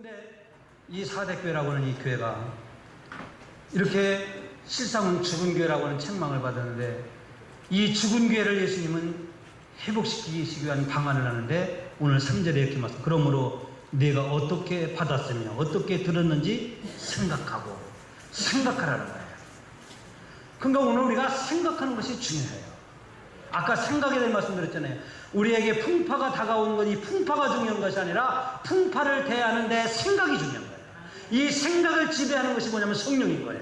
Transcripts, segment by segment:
근데 이 사대교회라고 하는 이 교회가 이렇게 실상은 죽은 교회라고 하는 책망을 받았는데 이 죽은 교회를 예수님은 회복시키기 위한 방안을 하는데 오늘 3절에 이렇게 말씀 그러므로 내가 어떻게 받았으며 어떻게 들었는지 생각하고 생각하라는 거예요. 그러니까 오늘 우리가 생각하는 것이 중요해요. 아까 생각에 대한 말씀드렸잖아요. 우리에게 풍파가 다가오는 건 이 풍파가 중요한 것이 아니라 풍파를 대하는 데 생각이 중요한 거예요. 이 생각을 지배하는 것이 뭐냐면 성령인 거예요.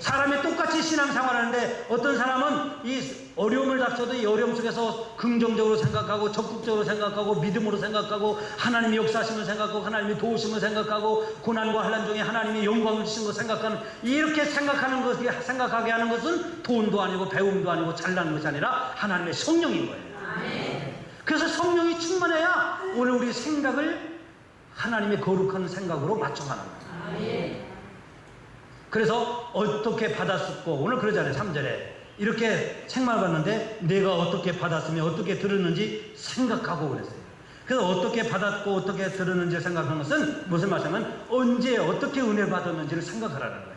사람이 똑같이 신앙생활하는데 어떤 사람은 이 어려움을 닥쳐도 이 어려움 속에서 긍정적으로 생각하고 적극적으로 생각하고 믿음으로 생각하고 하나님이 역사하심을 생각하고 하나님이 도우심을 생각하고 고난과 환란 중에 하나님이 영광을 주신 걸 생각하는 이렇게 생각하는 것이 생각하게 하는 것은 돈도 아니고 배움도 아니고 잘나는 것이 아니라 하나님의 성령인 거예요. 그래서 성령이 충만해야 오늘 우리 생각을 하나님의 거룩한 생각으로 맞춰가는 거예요. 그래서 어떻게 받았었고 오늘 그러잖아요 3절에 이렇게 책만 봤는데 내가 어떻게 받았으며 어떻게 들었는지 생각하고 그랬어요. 그래서 어떻게 받았고 어떻게 들었는지 생각하는 것은 무슨 말이냐면 언제 어떻게 은혜 받았는지를 생각하라는 거예요.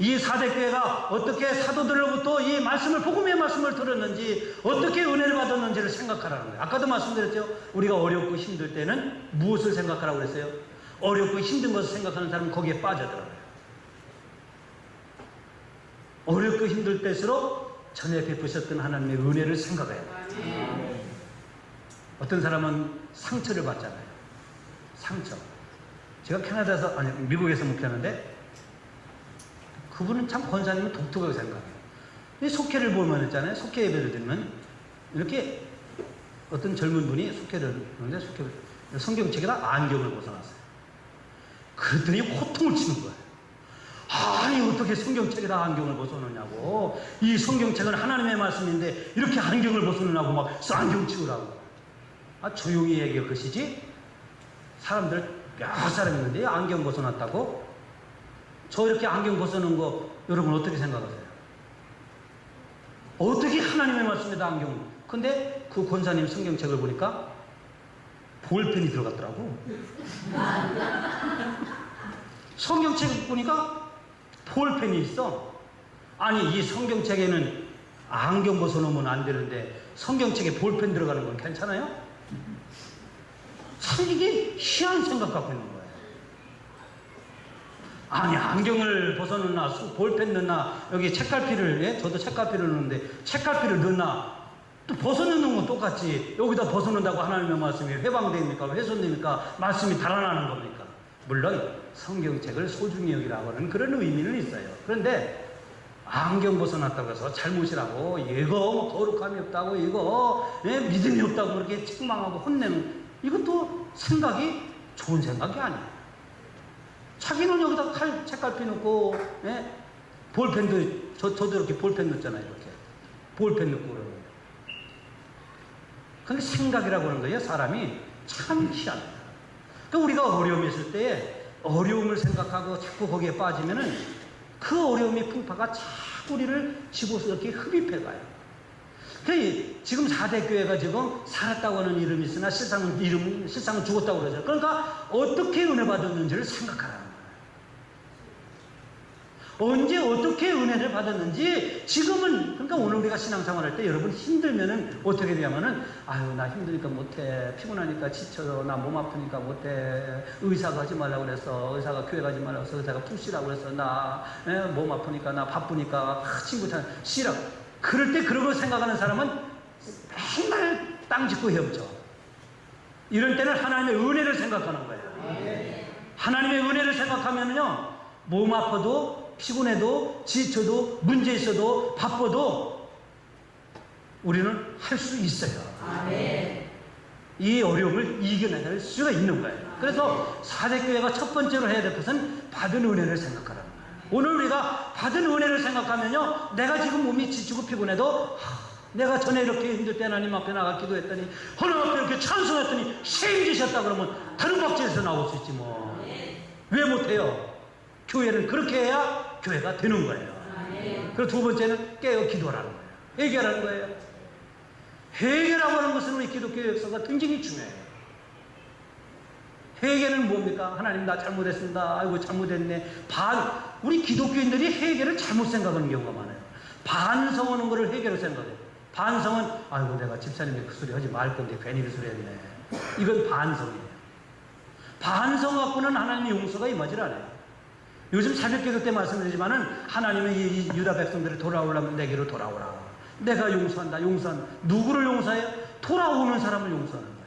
이 사대교회가 어떻게 사도들로부터 이 말씀을 복음의 말씀을 들었는지 어떻게 은혜를 받았는지를 생각하라는 거예요. 아까도 말씀드렸죠? 우리가 어렵고 힘들 때는 무엇을 생각하라고 그랬어요? 어렵고 힘든 것을 생각하는 사람은 거기에 빠져들어요 어렵고 힘들 때일수록 전에 베푸셨던 하나님의 은혜를 생각해야 돼요. 어떤 사람은 상처를 받잖아요. 상처. 제가 캐나다에서, 아니, 미국에서 목회하는데, 그분은 참 권사님은 독특하게 생각해요. 이 속회를 보면 있잖아요. 속회 예배를 드리면, 이렇게 어떤 젊은 분이 속회를 하는데, 속회, 성경책에다 안경을 벗어놨어요. 그랬더니 호통을 치는 거예요. 아니 어떻게 성경책에다 안경을 벗어놓냐고. 이 성경책은 하나님의 말씀인데 이렇게 안경을 벗어놓냐고 막 안경 치우라고. 아 조용히 얘기할 것이지? 사람들 몇 사람 있는데 안경 벗어놨다고? 저 이렇게 안경 벗어놓은 거 여러분 어떻게 생각하세요? 어떻게 하나님의 말씀에다 안경? 근데 그 권사님 성경책을 보니까 볼펜이 들어갔더라고. 성경책 보니까 볼펜이 있어. 아니, 이 성경책에는 안경 벗어놓으면 안 되는데 성경책에 볼펜 들어가는 건 괜찮아요? 참 이게 희한 생각 갖고 있는 거예요. 아니, 안경을 벗어놓나, 볼펜 넣나, 여기 책갈피를, 예? 저도 책갈피를 넣는데 책갈피를 넣나, 또 벗어놓는 건 똑같지. 여기다 벗어놓는다고 하나님의 말씀이 회방됩니까? 훼손됩니까? 말씀이 달아나는 겁니까? 물론 성경책을 소중히 여기라고 하는 그런 의미는 있어요. 그런데 안경 벗어났다고 해서 잘못이라고 이거 뭐 거룩함이 없다고 이거 예, 믿음이 없다고 그렇게 책망하고 혼내는 이것도 생각이 좋은 생각이 아니에요. 자기는 여기다 칼, 책갈피 넣고 예? 볼펜도 저, 저도 이렇게 볼펜 넣잖아요 이렇게 볼펜 넣고 그러는 거예요. 근데 생각이라고 하는 거예요 사람이 참 희한해요. 그 우리가 어려움이 있을 때 어려움을 생각하고 자꾸 거기에 빠지면은 그 어려움의 풍파가 자꾸 우리를 집어서 이렇게 흡입해 가요. 그 지금 4대 교회가 지금 살았다고 하는 이름이 있으나 실상은 이름 실상은 죽었다고 그러죠. 그러니까 어떻게 은혜 받았는지를 생각하라는 거예요. 언제 어떻게 은혜를 받았는지 지금은 그러니까 오늘 우리가 신앙생활 할 때 여러분 힘들면은 어떻게 되냐면은 아유 나 힘드니까 못해. 피곤하니까 지쳐 나몸 아프니까 못해. 의사가 하지 말라고 그랬어. 의사가 교회 가지 말라고 해서 의사가 푹 쉬라고 그랬어. 나 몸 아프니까 나 바쁘니까 아, 친구 참 쉬라 그럴 때 그런 걸 생각하는 사람은 맨날 땅 짚고 헤엄쳐. 이럴 때는 하나님의 은혜를 생각하는 거예요. 하나님의 은혜를 생각하면요 몸 아파도 피곤해도 지쳐도 문제 있어도 바빠도 우리는 할 수 있어요. 이 어려움을 이겨낼 수가 있는 거예요. 그래서 사대교회가 첫 번째로 해야 될 것은 받은 은혜를 생각하라는 거예요. 오늘 우리가 받은 은혜를 생각하면요, 내가 지금 몸이 지치고 피곤해도 하, 내가 전에 이렇게 힘들 때 하나님 앞에 나가 기도했더니 하나님 앞에 이렇게 찬송했더니 세임지셨다 그러면 다른 박지에서 나올 수 있지 뭐. 왜 못해요? 교회는 그렇게 해야 교회가 되는 거예요. 그리고 두 번째는 깨어 기도하라는 거예요. 해결하는 거예요. 해결하고 하는 것은 우리 기독교 역사가 굉장히 중요해요. 회개는 뭡니까? 하나님 나 잘못했습니다. 아이고 잘못했네. 반 우리 기독교인들이 회개를 잘못 생각하는 경우가 많아요. 반성하는 것을 회개로 생각해요. 반성은 아이고 내가 집사님이 그 소리 하지 말 건데 괜히 그 소리 했네. 이건 반성이에요. 반성 갖고는 하나님의 용서가 임하질 않아요. 요즘 새벽기도 때 말씀드리지만은 하나님은 이 유다 백성들이 돌아오려면 내게로 돌아오라. 내가 용서한다. 용서한다. 누구를 용서해요? 돌아오는 사람을 용서하는 거예요.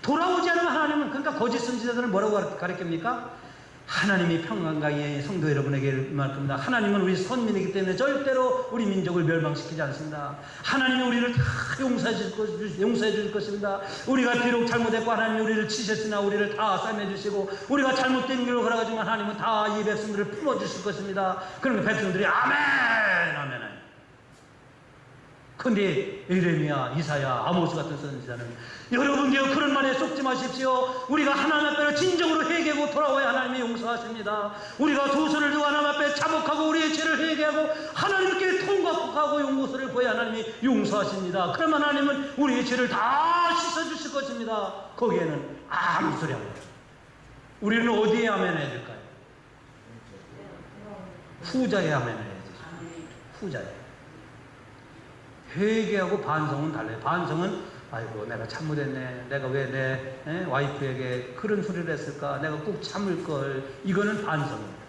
돌아오지 않으면 하나님은 그러니까 거짓 선지자들을 뭐라고 가르칩니까? 하나님이 평강가의 성도 여러분에게 말합니다. 하나님은 우리 선민이기 때문에 절대로 우리 민족을 멸망시키지 않습니다. 하나님은 우리를 다 용서해 줄, 것, 용서해 줄 것입니다. 우리가 비록 잘못했고 하나님이 우리를 치셨으나 우리를 다 싸매 주시고 우리가 잘못된 길로 걸어가지만 하나님은 다 이 백성들을 품어 주실 것입니다. 그러니까 백성들이 아멘 아멘 근데 에레미야, 이사야, 아모스 같은 선지자는 여러분들 그런 말에 속지 마십시오. 우리가 하나님 앞에 진정으로 회개하고 돌아와야 하나님이 용서하십니다. 우리가 두 손을 들고 하나님 앞에 자복하고 우리의 죄를 회개하고 하나님께 통곡하고 용서를 구해야 하나님이 용서하십니다. 그러면 하나님은 우리의 죄를 다 씻어주실 것입니다. 거기에는 아무 소리 안 해요. 우리는 어디에 아멘 해야 될까요? 후자에 아멘 해야 되죠. 후자에. 회개하고 반성은 달라요. 반성은 아이고 내가 잘못했네. 내가 왜 내 와이프에게 그런 소리를 했을까? 내가 꼭 참을 걸. 이거는 반성입니다.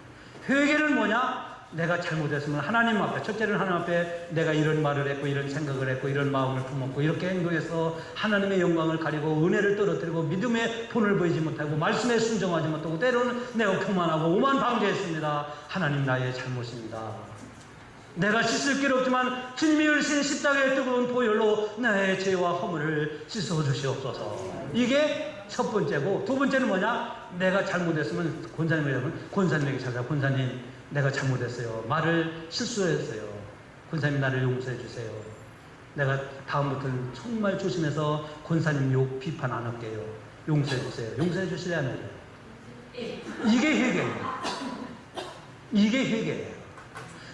회개는 뭐냐? 내가 잘못했으면 하나님 앞에 첫째는 하나님 앞에 내가 이런 말을 했고 이런 생각을 했고 이런 마음을 품었고 이렇게 행동해서 하나님의 영광을 가리고 은혜를 떨어뜨리고 믿음의 본을 보이지 못하고 말씀에 순종하지 못하고 때로는 내가 교만하고 오만 방죄했습니다. 하나님 나의 잘못입니다. 내가 씻을 길 없지만 주님이 흘리신 십자가의 뜨거운 보혈로 나의 죄와 허물을 씻어 주시옵소서. 이게 첫 번째고 두 번째는 뭐냐? 내가 잘못했으면 여러분 권사님에게 찾아 권사님 내가 잘못했어요. 말을 실수했어요. 권사님 나를 용서해 주세요. 내가 다음부터는 정말 조심해서 권사님 욕 비판 안 할게요. 용서해 주세요. 용서해 주실래 안 해요? 이게 회개예요. 이게 회개예요.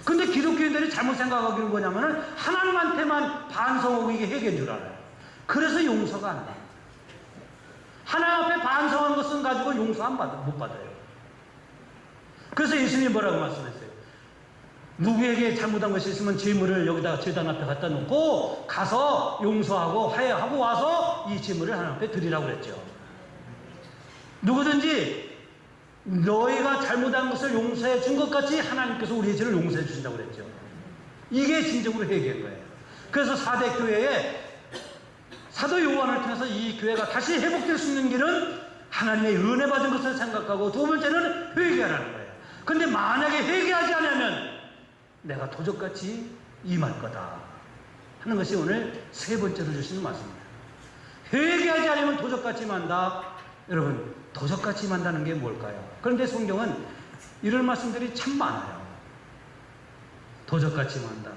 근데 기독교인들이 잘못 생각하기는 뭐냐면은 하나님한테만 반성하고 이게 회개인 줄 알아요. 그래서 용서가 안 돼요. 하나님 앞에 반성한 것은 가지고 용서 안 받아, 못 받아요. 그래서 예수님이 뭐라고 말씀했어요? 누구에게 잘못한 것이 있으면 재물을 여기다가 재단 앞에 갖다 놓고 가서 용서하고 화해하고 와서 이 재물을 하나님 앞에 드리라고 그랬죠. 누구든지 너희가 잘못한 것을 용서해 준 것 같이 하나님께서 우리의 죄를 용서해 주신다고 그랬죠. 이게 진정으로 회개인 거예요. 그래서 4대 교회에 사도 요한을 통해서 이 교회가 다시 회복될 수 있는 길은 하나님의 은혜 받은 것을 생각하고 두 번째는 회개하라는 거예요. 근데 만약에 회개하지 않으면 내가 도적같이 임할 거다 하는 것이 오늘 세 번째로 주시는 말씀입니다. 회개하지 않으면 도적같이 만다. 여러분 도적같이 만다는 게 뭘까요? 그런데 성경은 이런 말씀들이 참 많아요. 도적같이 만다.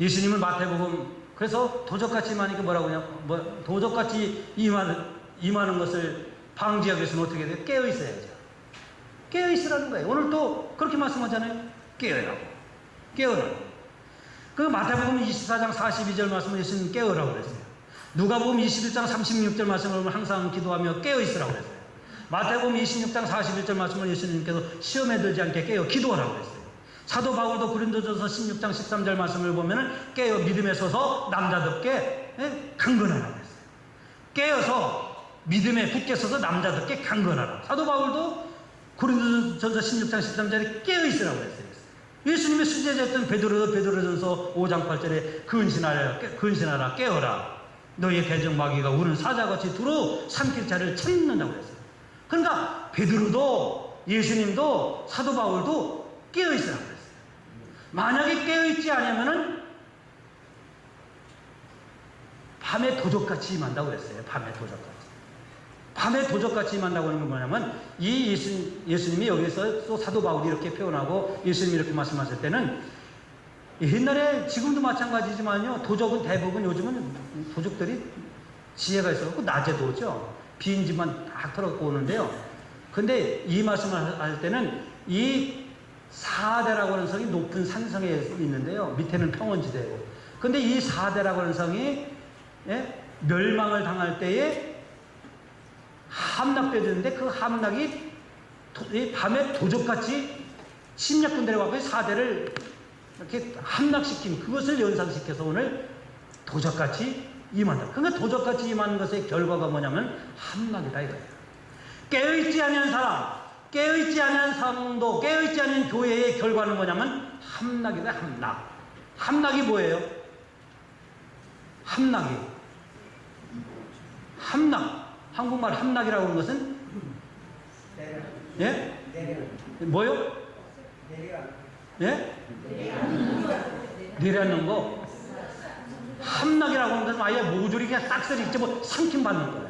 예수님은 마태복음 그래서 도적같이 만이니까 뭐라고 하냐? 뭐 도적같이 임하는 임하는 것을 방지하기 위해서는 어떻게 돼요? 깨어 있어야죠. 깨어 있으라는 거예요. 오늘 또 그렇게 말씀하잖아요. 깨어라고. 깨어라고. 그 마태복음 24장 42절 말씀을 예수님 깨어라고 그랬어요. 누가복음 21장 36절 말씀을 보면 항상 기도하며 깨어 있으라고 그랬어요. 마태복음 26장 41절 말씀을 예수님께서 시험에 들지 않게 깨어 기도하라고 그랬어요. 사도 바울도 고린도전서 16장 13절 말씀을 보면은 깨어 믿음에 서서 남자답게 예? 강건하라고 했어요. 깨어서 믿음에 굳게 서서 남자답게 강건하라. 사도 바울도 고린도전서 16장 13절에 깨어 있으라고 했어요. 예수님의 수제자였던 베드로도 베드로전서 5장 8절에 근신하라, 근신하라, 깨어라. 너희의 대적 마귀가 우는 사자같이 두루 삼킬 자를 찾는다고 했어요. 그러니까 베드로도 예수님도 사도 바울도 깨어 있으라고 그랬어요. 만약에 깨어 있지 않으면은 밤에 도적같이 임한다고 그랬어요. 밤에 도적같이. 밤에 도적같이 임한다고 하는 건 뭐냐면 이 예수, 예수님이 여기서 또 사도 바울이 이렇게 표현하고 예수님이 이렇게 말씀하실 때는 옛날에 지금도 마찬가지지만요. 도적은 대부분 요즘은 도적들이 지혜가 있어갖고 낮에도 오죠. 빈 집만 딱 털어갖고 오는데요. 근데 이 말씀을 할 때는 이 사대라고 하는 성이 높은 산성에 있는데요. 밑에는 평원지대고. 근데 이 사대라고 하는 성이 예? 멸망을 당할 때에 함락되었는데 그 함락이 밤에 도적같이 침략군들에 와서 사대를 이렇게 함락시킨 그것을 연상시켜서 오늘 도적같이 임한다. 그러니까 도적같이 임하는 것의 결과가 뭐냐면 함락이다 이거예요. 깨어있지 않은 사람, 깨어있지 않은 성도, 깨어있지 않은 교회의 결과는 뭐냐면 함락이다 함락. 함락이 뭐예요? 함락이. 함락. 한국말 함락이라고 하는 것은 예? 뭐요? 예? 내려앉는 거. 함락이라고 하는 것은 아예 모조리 그냥 싹쓸이 이제 뭐 삼킴 받는 거예요.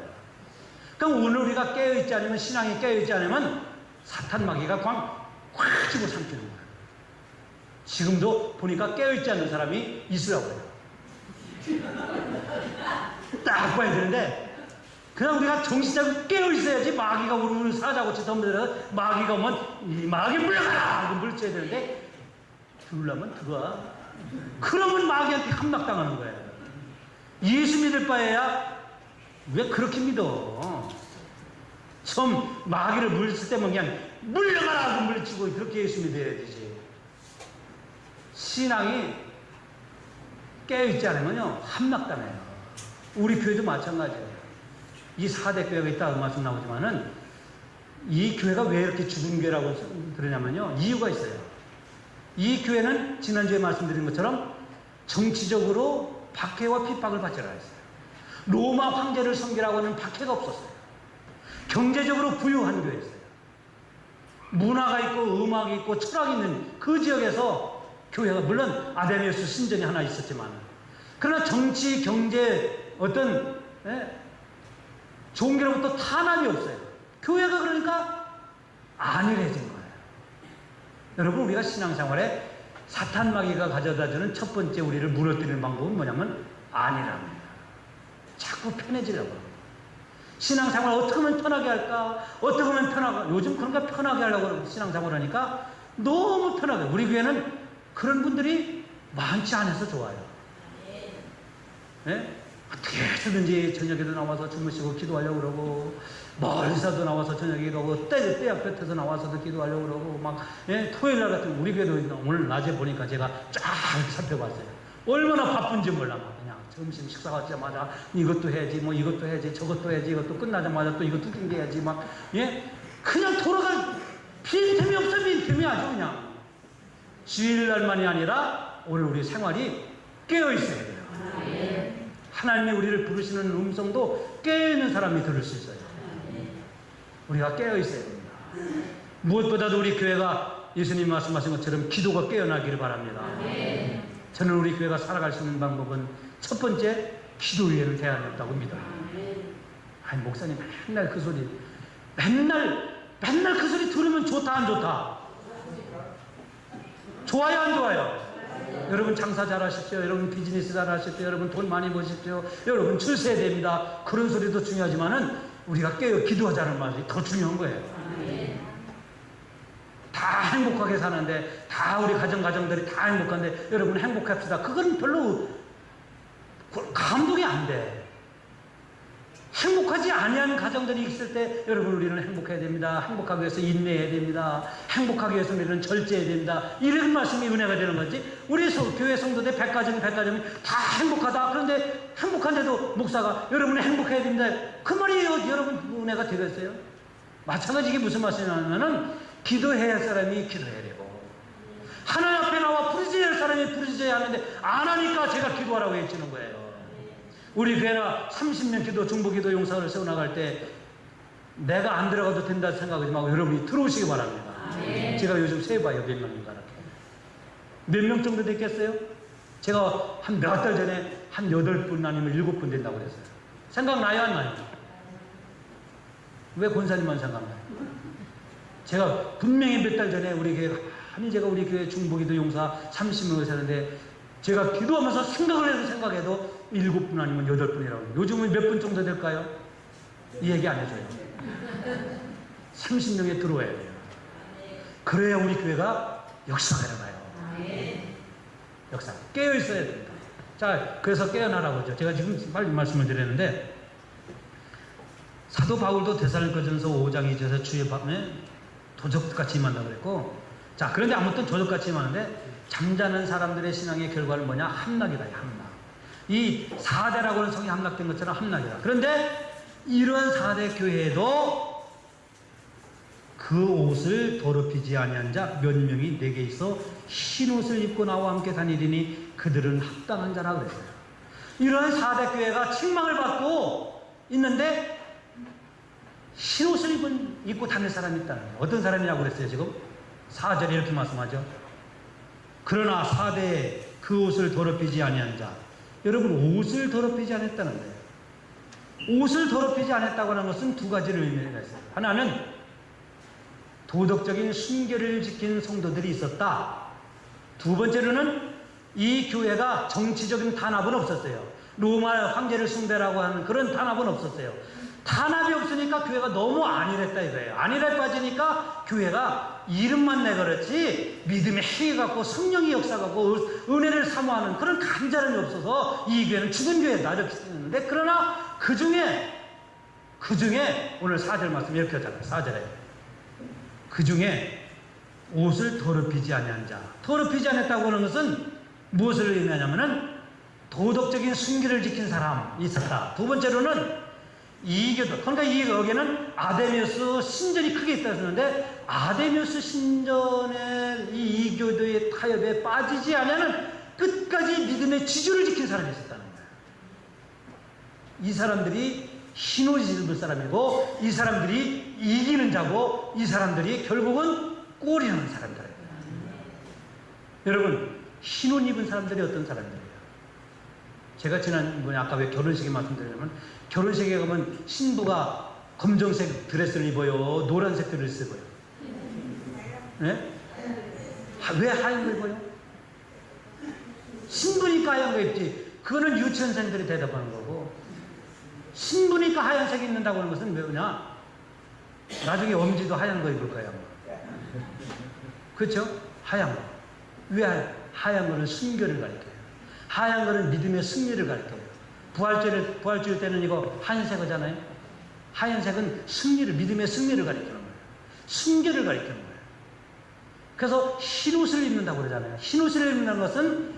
그럼 오늘 우리가 깨어있지 않으면 신앙이 깨어있지 않으면 사탄 마귀가 광, 꽉 쥐고 삼키는 거예요. 지금도 보니까 깨어있지 않는 사람이 있으라고요. 딱 봐야 되는데 그냥 우리가 정신 차리고 깨어 있어야지 마귀가 우르르 사자고치 덤벼들어 마귀가 오면 이 마귀 물러가라 하고 물쳐야 되는데 들으려면 들어와. 그러면 마귀한테 함락당하는 거예요 예수 믿을 바에야 왜 그렇게 믿어? 처음 마귀를 물칠 때면 그냥 물러가라 하고 물리치고 그렇게 예수 믿어야 되지. 신앙이 깨어있지 않으면요 함락당해요. 우리 교회도 마찬가지예요. 이 4대 교회가 있다고 말씀 나오지만은 이 교회가 왜 이렇게 죽은 교회라고 그러냐면요. 이유가 있어요. 이 교회는 지난주에 말씀드린 것처럼 정치적으로 박해와 핍박을 받지 않았어요. 로마 황제를 섬기라고 하는 박해가 없었어요. 경제적으로 부유한 교회였어요. 문화가 있고 음악이 있고 철학이 있는 그 지역에서 교회가 물론 아데미우스 신전이 하나 있었지만 그러나 정치, 경제 어떤 예, 종교로부터 탄압이 없어요. 교회가 그러니까 안일해진. 여러분 우리가 신앙생활에 사탄 마귀가 가져다주는 첫 번째 우리를 무너뜨리는 방법은 뭐냐면 안일합니다. 자꾸 편해지려고 합니다. 신앙생활 어떻게 하면 편하게 할까? 어떻게 하면 편하게 요즘 그런가 편하게 하려고 신앙생활 하니까 너무 편하게 우리 교회는 그런 분들이 많지 않아서 좋아요. 예? 어떻게 해서든지 저녁에도 나와서 주무시고 기도하려고 그러고 멀리서도 나와서 저녁에 기도하고 때, 때 앞에서 나와서도 기도하려고 그러고 막 예? 토요일 날 같은 우리 교회도 오늘 낮에 보니까 제가 쫙 살펴봤어요. 얼마나 바쁜지 몰라 막 그냥 점심 식사 가자마자 이것도 해야지 뭐 이것도 해야지 저것도 해야지 이것도 끝나자마자 또 이것도 낑겨야지 막 예? 그냥 돌아갈 빈틈이 없어 빈틈이 아주 그냥 주일날만이 아니라 오늘 우리 생활이 깨어 있어야 돼요. 하나님이 우리를 부르시는 음성도 깨어있는 사람이 들을 수 있어요. 우리가 깨어 있어야 됩니다. 무엇보다도 우리 교회가 예수님 말씀하신 것처럼 기도가 깨어나기를 바랍니다. 저는 우리 교회가 살아갈 수 있는 방법은 첫 번째 기도 위에는 대안이 없다고 믿어요. 아니 목사님 맨날 그 소리 맨날 맨날 그 소리 들으면 좋다 안 좋다 좋아요 안 좋아요 여러분 장사 잘 하십시오. 여러분 비즈니스 잘 하십시오. 여러분 돈 많이 버십시오. 여러분 출세해야 됩니다. 그런 소리도 중요하지만은 우리가 깨어 기도하자는 말이 더 중요한 거예요. 다 행복하게 사는데 다 우리 가정 가정들이 다 행복한데 여러분 행복합시다. 그건 별로 감동이 안 돼 행복하지 아니한 가정들이 있을 때 여러분 우리는 행복해야 됩니다. 행복하기 위해서 인내해야 됩니다. 행복하기 위해서 우리는 절제해야 됩니다. 이런 말씀이 은혜가 되는 거지. 우리 소, 교회 성도들 백가정 백가정이 다 행복하다. 그런데 행복한데도 목사가 여러분이 행복해야 됩니다. 그 말이 여러분 은혜가 되겠어요? 마찬가지 이게 무슨 말씀이냐면은 기도해야 할 사람이 기도해야 되고 하나님 앞에 나와 부르짖어야 할 사람이 부르짖어야 하는데 안 하니까 제가 기도하라고 해주는 거예요. 우리 교회나 30년 기도, 중보 기도 용사를 세워나갈 때 내가 안 들어가도 된다 생각하지 말고 여러분이 들어오시기 바랍니다. 제가 요즘 세봐요. 몇 명인가 이렇게. 몇 명 정도 됐겠어요? 제가 한 몇 달 전에 한 여덟 분 아니면 일곱 분 된다고 그랬어요. 생각나요? 안 나요? 왜 권사님만 생각나요? 제가 분명히 몇 달 전에 우리 교회, 아니 제가 우리 교회 중보기도 용사 30명을 세는데 제가 기도하면서 생각을 해서 생각해도 일곱 분 아니면 여덟 분이라고. 요즘은 몇 분 정도 될까요? 이 얘기 안 해줘요. 30명에 들어와야 돼요. 그래야 우리 교회가 역사가 일어나요. 역사. 깨어 있어야 됩니다. 자, 그래서 깨어나라고 하죠. 제가 지금 빨리 말씀을 드렸는데, 사도 바울도 데살로니가전서 5장 2절에서 주의 밤에 도적같이 임한다 그랬고 자 그런데 아무튼 도적같이 임하는데 잠자는 사람들의 신앙의 결과는 뭐냐 함락이다 이 함락 이 4대라고 하는 성이 함락된 것처럼 함락이다 그런데 이런 4대 교회에도 그 옷을 더럽히지 아니한 자 몇 명이 내게 있어 흰 옷을 입고 나와 함께 다니리니 그들은 합당한 자라 그랬어요 이런 4대 교회가 책망을 받고 있는데 흰 옷을 입은, 입고 다닐 사람이 있다는 거예요. 어떤 사람이라고 그랬어요, 지금? 4절에 이렇게 말씀하죠. 그러나 4대에 그 옷을 더럽히지 아니한 자. 여러분, 옷을 더럽히지 않았다는 거예요. 옷을 더럽히지 않았다고 하는 것은 두 가지를 의미가 있어요. 하나는 도덕적인 순결을 지킨 성도들이 있었다. 두 번째로는 이 교회가 정치적인 탄압은 없었어요. 로마 황제를 숭배라고 하는 그런 탄압은 없었어요. 탄압이 없으니까 교회가 너무 안일했다 이거예요. 안일에 빠지니까 교회가 이름만 내 그렇지 믿음의 힘이 갖고 성령의 역사 갖고 은혜를 사모하는 그런 간절함이 없어서 이 교회는 죽은 교회다 이렇게 쓰는데 그러나 그 중에 그 중에 오늘 4절 말씀 이렇게 하잖아요. 4절에 그 중에 옷을 더럽히지 아니한 자 더럽히지 않았다고 하는 것은 무엇을 의미하냐면은 도덕적인 순기를 지킨 사람이 있었다. 두 번째로는 이교도 그러니까 이 여기는 아데미우스 신전이 크게 있다 했는데 아데미우스 신전의 이 이교도의 타협에 빠지지 않으면 끝까지 믿음의 지주를 지킨 사람이 있었다는 거예요. 이 사람들이 입을 사람이고 이 사람들이 이기는 자고 이 사람들이 결국은 꼬리는 사람들이에요. 여러분 흰옷 입은 사람들이 어떤 사람들이에요? 제가 지난 뭐냐 아까 왜 결혼식에 말씀드리냐면 결혼식에 가면 신부가 검정색 드레스를 입어요. 노란색 드레스를 입어요. 네? 하- 왜 하얀 걸 입어요? 신부니까 하얀 거 입지. 그거는 유치원생들이 대답하는 거고. 신부니까 하얀색이 입는다고 하는 것은 뭐냐? 나중에 엄지도 하얀 거 입을 거야. 그렇죠? 하얀 거. 왜 하얀, 거는 순결을 가리켜요. 하얀 거는 믿음의 승리를 가리켜요. 부활절, 부활절 때는 이거 하얀색이잖아요. 하얀색은 승리를, 믿음의 승리를 가리키는 거예요. 순결을 가리키는 거예요. 그래서 흰 옷을 입는다고 그러잖아요. 흰 옷을 입는다는 것은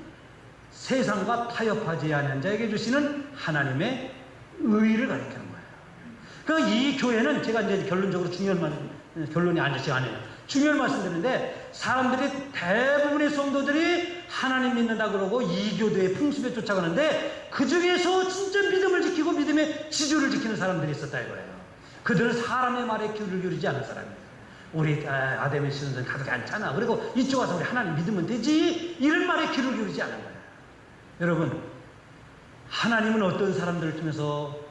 세상과 타협하지 않은 자에게 주시는 하나님의 의를 거예요. 그러니까 이 교회는 제가 이제 결론적으로 중요한 말, 결론이 아니지 않아요. 중요한 말씀드리는데 사람들이 대부분의 성도들이 하나님 믿는다 그러고 이교도의 풍습에 쫓아가는데 그 중에서 진짜 믿음을 지키고 믿음의 지주를 지키는 사람들이 있었다 이거예요. 그들은 사람의 말에 귀를 기울이지 않은 사람이에요. 우리 아, 아담의 신은 가득 않잖아. 그리고 이쪽 와서 우리 하나님 믿으면 되지. 이런 말에 귀를 기울이지 않은 거예요. 여러분, 하나님은 어떤 사람들을 통해서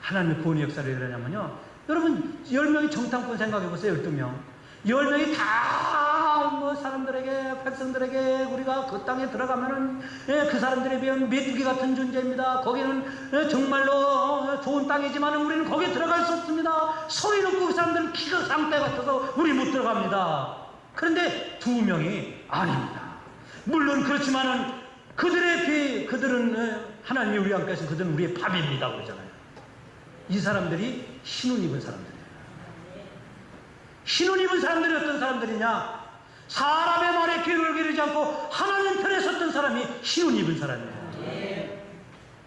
하나님의 구원의 역사를 일어나냐면요. 여러분, 10명이 정탐꾼 생각해보세요, 12명. 10명이 다 뭐 사람들에게, 백성들에게 우리가 그 땅에 들어가면은 예, 그 사람들에 비하면 메뚜기 같은 존재입니다. 거기는 예, 정말로 어, 좋은 땅이지만 우리는 거기에 들어갈 수 없습니다. 소리 높고 그 사람들은 키가 상대 같아서 우리 못 들어갑니다. 그런데 두 명이 아닙니다. 물론 그렇지만은 그들의 비, 그들은 예, 하나님이 우리와 함께 하신 그들은 우리의 밥입니다. 그러잖아요. 이 사람들이 흰옷 입은 사람들이에요. 흰옷 입은 사람들이 어떤 사람들이냐? 사람의 말에 귀를 기르지 않고 하나님 편에 섰던 사람이 흰옷 입은 사람이에요.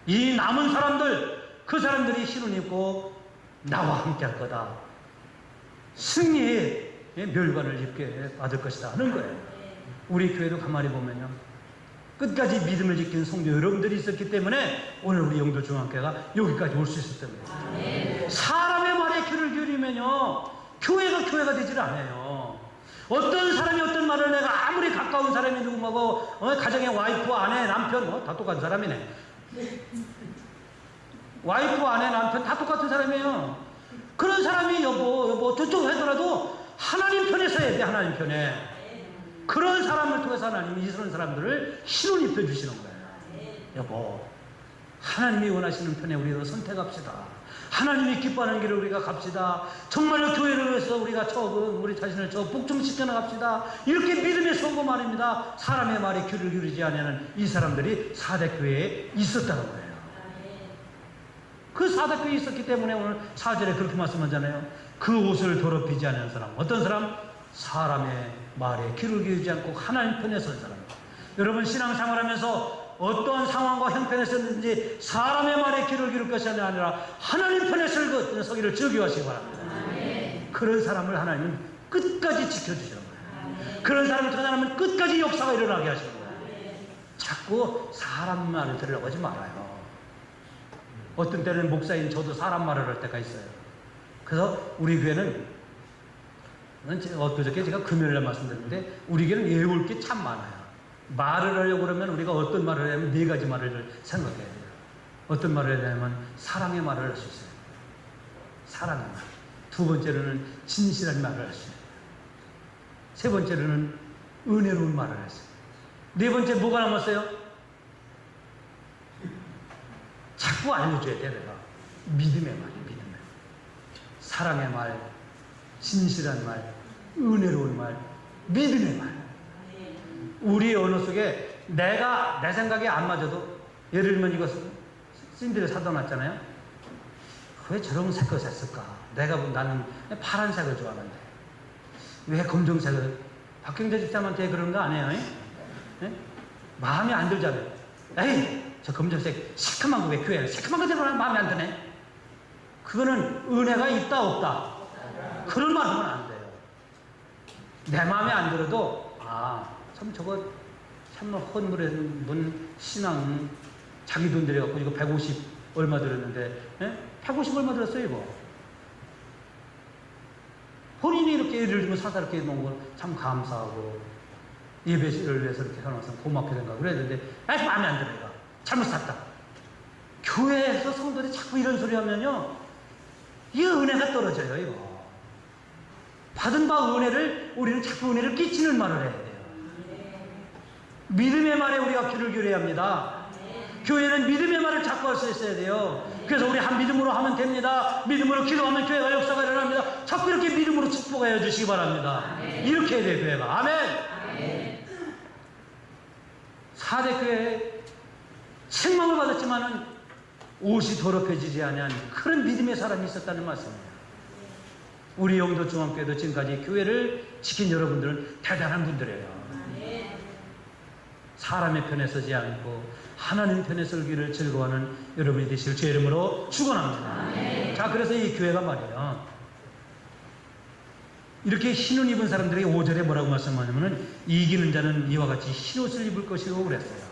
이 남은 사람들, 그 사람들이 흰옷 입고 나와 함께 할 거다. 승리의 멸관을 입게 받을 것이다 하는 거예요. 우리 교회도 가만히 보면요. 끝까지 믿음을 지키는 성도 여러분들이 있었기 때문에 오늘 우리 영도 중앙교회가 여기까지 올 수 있었던 거예요. 사람의 말에 귀를 기울이면요. 교회가 교회가 되질 않아요. 어떤 사람이 어떤 말을 내가 아무리 가까운 사람이 누구하고 어, 가정의 와이프, 아내, 남편 어, 다 똑같은 사람이네. 와이프, 아내, 남편 다 똑같은 사람이에요. 그런 사람이 여보, 여보 저쪽 하더라도 하나님 편에 서야 돼, 하나님 편에. 그런 사람을 통해서 하나님이 이런 사람들을 신을 입혀주시는 거예요. 여보, 하나님이 원하시는 편에 우리가 선택합시다. 하나님이 기뻐하는 길을 우리가 갑시다. 정말로 교회를 위해서 우리가 저, 그 우리 자신을 저 복종시켜 나갑시다. 이렇게 믿음의 선고 말입니다. 사람의 말에 귀를 기울이지 않는 이 사람들이 사대 교회에 있었다는 거예요. 그 사대교에 있었기 때문에 오늘 사절에 그렇게 말씀하잖아요. 그 옷을 더럽히지 않은 사람. 어떤 사람? 사람의 말에 귀를 기울이지 않고 하나님 편에 선 사람. 여러분 신앙생활 하면서 어떠한 상황과 형편에 섰는지 사람의 말에 귀를 기울 것이 아니라 하나님 편에 설 것, 서기를 즐겨하시기 바랍니다. 그런 사람을 하나님은 끝까지 지켜주시는 거예요. 그런 사람을 저 사람은 끝까지 역사가 일어나게 하시는 거예요. 자꾸 사람 말을 들으려고 하지 말아요. 어떤 때는 목사인 저도 사람 말을 할 때가 있어요. 그래서 우리 교회는 엊 그저께 제가 금요일에 말씀드렸는데 우리 교회는 외울 게 참 많아요. 말을 하려고 그러면 우리가 어떤 말을 하면 네 가지 말을 생각해야 돼요. 어떤 말을 해야 되냐면 사랑의 말을 할 수 있어요. 사랑의 말. 두 번째로는 진실한 말을 할 수 있어요. 세 번째로는 은혜로운 말을 할수 있어요. 네 번째 뭐가 남았어요? 자꾸 알려줘야 돼, 내가. 믿음의 말, 믿음의 말. 사랑의 말, 진실한 말, 은혜로운 말, 믿음의 말. 우리 언어 속에 내가 내 생각에 안 맞아도 예를 들면 이거 샌들을 사다 놨잖아요. 왜 저런 색을 샀을까? 내가 보- 나는 파란색을 좋아하는데 왜 검정색을 박경재 집사님한테 그런 거 아니에요? 예? 마음에 안 들잖아요. 에이 저 검정색 시큼한 거 왜 교회에 시큼한 거 들으면 마음에 안 드네. 그거는 은혜가 있다 없다. 그런 말 하면 안. 내 마음에 안 들어도 아 참 저거 참나 헌물에 문 신앙 자기 돈 들여갖고 이거 150 얼마 들었는데 예? 150 얼마 들었어요 이거? 본인이 이렇게 예를 들면 사사롭게 놓은 걸참 감사하고 예배를 위해서 이렇게 해놔서 고맙게 생각 그래야 되는데 아 마음에 안 들어 이거. 잘못 샀다. 교회에서 성도들이 자꾸 이런 소리 하면요 이 은혜가 떨어져요 이거 받은 바 은혜를 우리는 자꾸 은혜를 끼치는 말을 해야 돼요 믿음의 말에 우리가 귀를 기울여야 합니다. 교회는 믿음의 말을 자꾸 할 수 있어야 돼요. 그래서 우리 한 믿음으로 하면 됩니다. 믿음으로 기도하면 교회가 역사가 일어납니다. 자꾸 이렇게 믿음으로 축복하여 주시기 바랍니다. 이렇게 해야 돼요, 교회가. 아멘! 사대 교회에 책망을 받았지만은 옷이 더럽혀지지 아니한 그런 믿음의 사람이 있었다는 말씀이에요. 우리 영도 중앙교회도 지금까지 교회를 지킨 여러분들은 대단한 분들이에요. 사람의 편에 서지 않고 하나님 편에 설기를 즐거워하는 여러분이 되실 주의 이름으로 축원합니다. 자, 그래서 이 교회가 말이에요. 이렇게 흰옷 입은 사람들에게 5절에 뭐라고 말씀하냐면은 이기는 자는 이와 같이 흰옷을 입을 것이라고 그랬어요.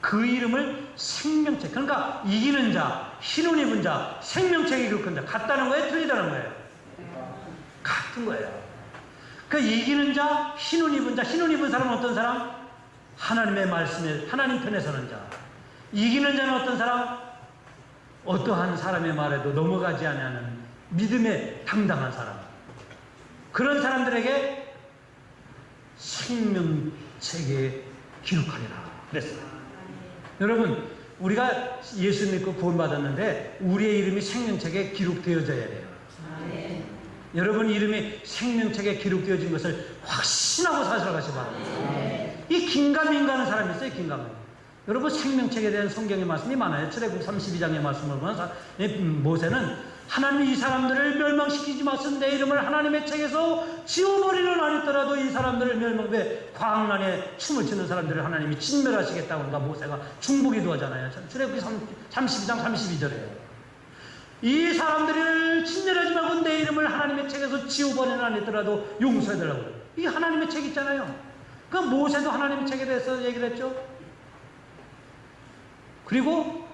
그 이름을 생명책. 그러니까 이기는 자, 흰옷 입은 자, 이룰 자 같다는 거예요? 틀리다는 거예요? 같은 거예요. 그 이기는 자, 흰옷 입은 자, 흰옷 입은 사람은 어떤 사람? 하나님의 말씀에 하나님 편에 서는 자. 이기는 자는 어떤 사람? 어떠한 사람의 말에도 넘어가지 않는 믿음에 당당한 사람. 그런 사람들에게 생명책에 기록하리라. 그랬어요. 여러분, 우리가 예수 믿고 구원받았는데 우리의 이름이 생명책에 기록되어져야 돼요. 여러분 이름이 생명책에 기록되어진 것을 확신하고 살아가시 바랍니다. 이 긴가민가하는 사람이 있어요, 긴가민. 여러분 생명책에 대한 성경의 말씀이 많아요. 출애굽 32장의 말씀을 보면 모세는 하나님이 이 사람들을 멸망시키지 마소서 내 이름을 하나님의 책에서 지워버리는 아니더라도 이 사람들을 멸망 왜 광란에 춤을 추는 사람들을 하나님이 진멸하시겠다고 그러니까 모세가 중보기도 하잖아요. 출애굽 32장 32절에요. 이 사람들을 진멸하지 말고 내 이름을 책에서 지워버리는 아니더라도 용서해달라고. 이게 하나님의 책 있잖아요. 그 모세도 하나님의 책에 대해서 얘기를 했죠. 그리고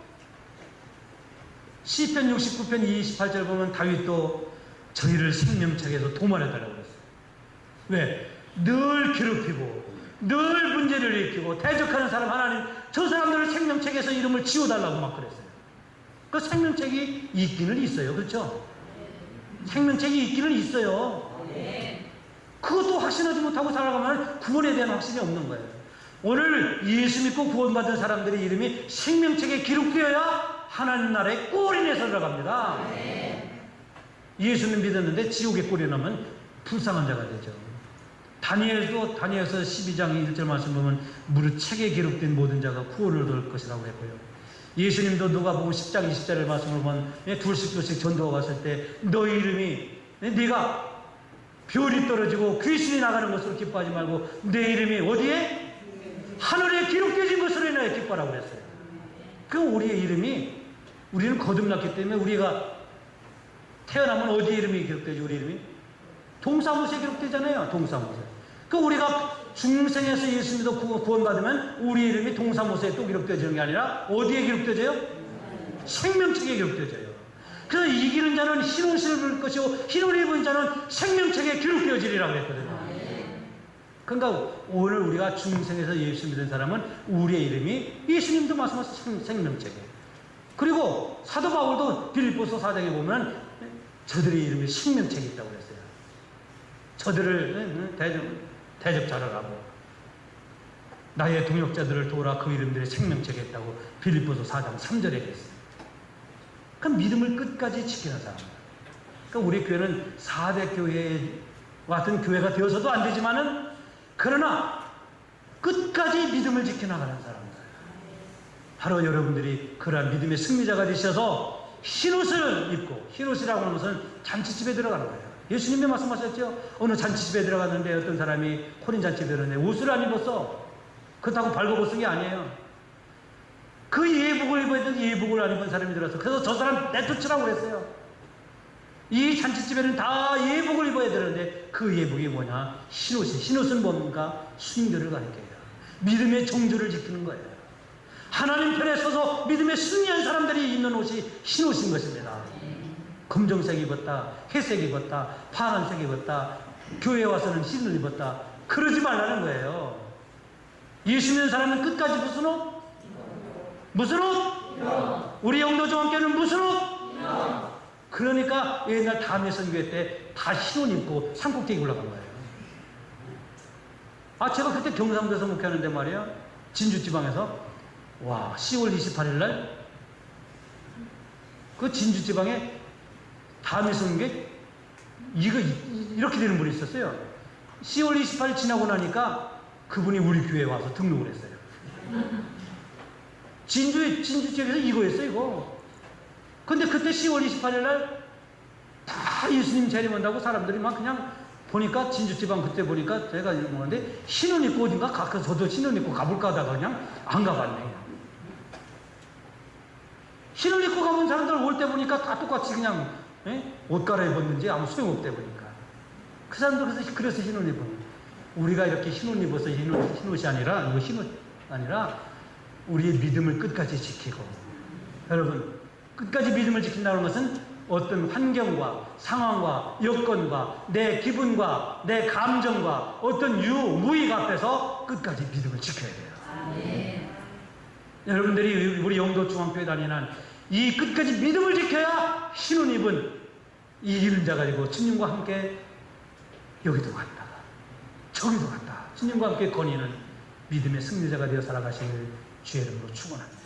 시편 69편 28절 보면 다윗도 저희를 생명책에서 도말해달라고 그랬어요. 왜? 늘 괴롭히고 늘 문제를 일으키고 대적하는 사람 하나님 저 사람들을 생명책에서 이름을 지워달라고 막 그랬어요. 그 생명책이 있기는 있어요. 그렇죠? 생명책이 있기는 있어요. 그것도 확신하지 못하고 살아가면 구원에 대한 확신이 없는 거예요. 오늘 예수 믿고 구원받은 사람들의 이름이 생명책에 기록되어야 하나님 나라의 꼴인에 들어갑니다. 예수는 믿었는데 지옥에 꼴이 나면 불쌍한 자가 되죠. 다니엘도 다니엘서 12장 1절 말씀 보면 무릇 책에 기록된 모든 자가 구원을 얻을 것이라고 했고요. 예수님도 누가 보고 10장 20절을 말씀을 보면 예, 둘씩 둘씩 전도가 갔을 때 너희 이름이 예, 네가 별이 떨어지고 귀신이 나가는 것으로 기뻐하지 말고 내 이름이 어디에? 하늘에 기록되어진 것으로 인하여 기뻐라고 그랬어요. 그 우리의 이름이 우리는 거듭났기 때문에 우리가 태어나면 어디 이름이 기록되지 우리 이름이? 동사무소에 기록되잖아요. 동사무소. 그 우리가 중생에서 예수 믿어 구- 구원받으면 우리 이름이 동사무소에 또 기록되어지는 게 아니라 어디에 기록되어져요? 생명책에 기록되어져요. 그래서 이기는 자는 흰 옷을 입을 것이고 흰 옷을 입은 자는 생명책에 기록되어지리라고 그랬거든요. 그러니까 오늘 우리가 중생에서 예수 믿은 사람은 우리의 이름이 예수님도 말씀하신 생- 생명책에 그리고 사도 바울도 빌립보서 4장에 보면 저들의 이름이 생명책에 있다고 그랬어요. 저들을 대접, 대접 잘하라고 나의 동역자들을 도우라 그 이름들이 생명책에 있다고 빌립보서 4장 3절에 그랬어요. 그 믿음을 끝까지 지키는 사람. 그러니까 우리 교회는 4대 교회 같은 교회가 되어서도 안 되지만은 그러나 끝까지 믿음을 지켜나가는 사람들. 바로 여러분들이 그러한 믿음의 승리자가 되셔서 흰옷을 입고 흰옷이라고 하는 것은 잔치집에 들어가는 거예요. 예수님이 말씀하셨죠. 어느 잔치집에 들어갔는데 어떤 사람이 혼인 잔치에 들었는데 옷을 안 입었어. 그렇다고 발버벗은 게 아니에요. 그 예복을 입어야 되는데 예복을 안 입은 사람이 들어서 그래서 저 사람 내쫓으라고 그랬어요. 이 잔치집에는 다 예복을 입어야 되는데 그 예복이 뭐냐? 흰옷이. 흰옷은 뭔가? 순교를 가리켜요. 믿음의 정조를 지키는 거예요. 하나님 편에 서서 믿음의 승리한 사람들이 입는 옷이 흰옷인 것입니다. 검정색 입었다, 회색 입었다, 파란색 입었다, 교회 와서는 흰을 입었다. 그러지 말라는 거예요. 예수 믿는 사람은 끝까지 무슨 옷? 무슨 옷? 우리 영도중학교는 무슨 옷? 그러니까 옛날 담임 선교회 때다 흰옷 입고 산꼭대기 올라간 거예요. 아, 제가 그때 경상도에서 목회하는데 말이야. 진주지방에서. 와, 10월 28일 날, 그 진주지방에 담임 선교회, 이거, 이- 이렇게 되는 분이 있었어요. 10월 28일 지나고 나니까 그분이 우리 교회에 와서 등록을 했어요. 진주에, 진주 지역에서 이거 했어요, 이거. 근데 그때 10월 28일 날 다 예수님 재림한다고 사람들이 막 그냥 보니까 진주 지방 그때 보니까 제가 보는데 신혼 입고 어딘가 가끔 저도 신혼 입고 가볼까 하다가 그냥 안 가봤네. 신혼 입고 가본 사람들 올 때 보니까 다 똑같이 그냥 예? 옷 갈아입었는지 아무 소용없대 보니까. 그 사람들 그래서, 그래서 신혼 입은 거예요. 우리가 이렇게 흰옷 입어서 흰옷, 흰옷이 아니라 이거 흰옷 아니라 우리의 믿음을 끝까지 지키고 여러분 끝까지 믿음을 지킨다는 것은 어떤 환경과 상황과 여건과 내 기분과 내 감정과 어떤 유, 무익 앞에서 끝까지 믿음을 지켜야 돼요. 여러분들이 우리 영도 중앙교회 다니는 이 끝까지 믿음을 지켜야 신혼 입은 이 이른 자 가지고 주님과 함께 여기도 갔다가 저기도 갔다. 주님과 함께 거니는 믿음의 승리자가 되어 살아가시길 주의 이름으로 축원합니다.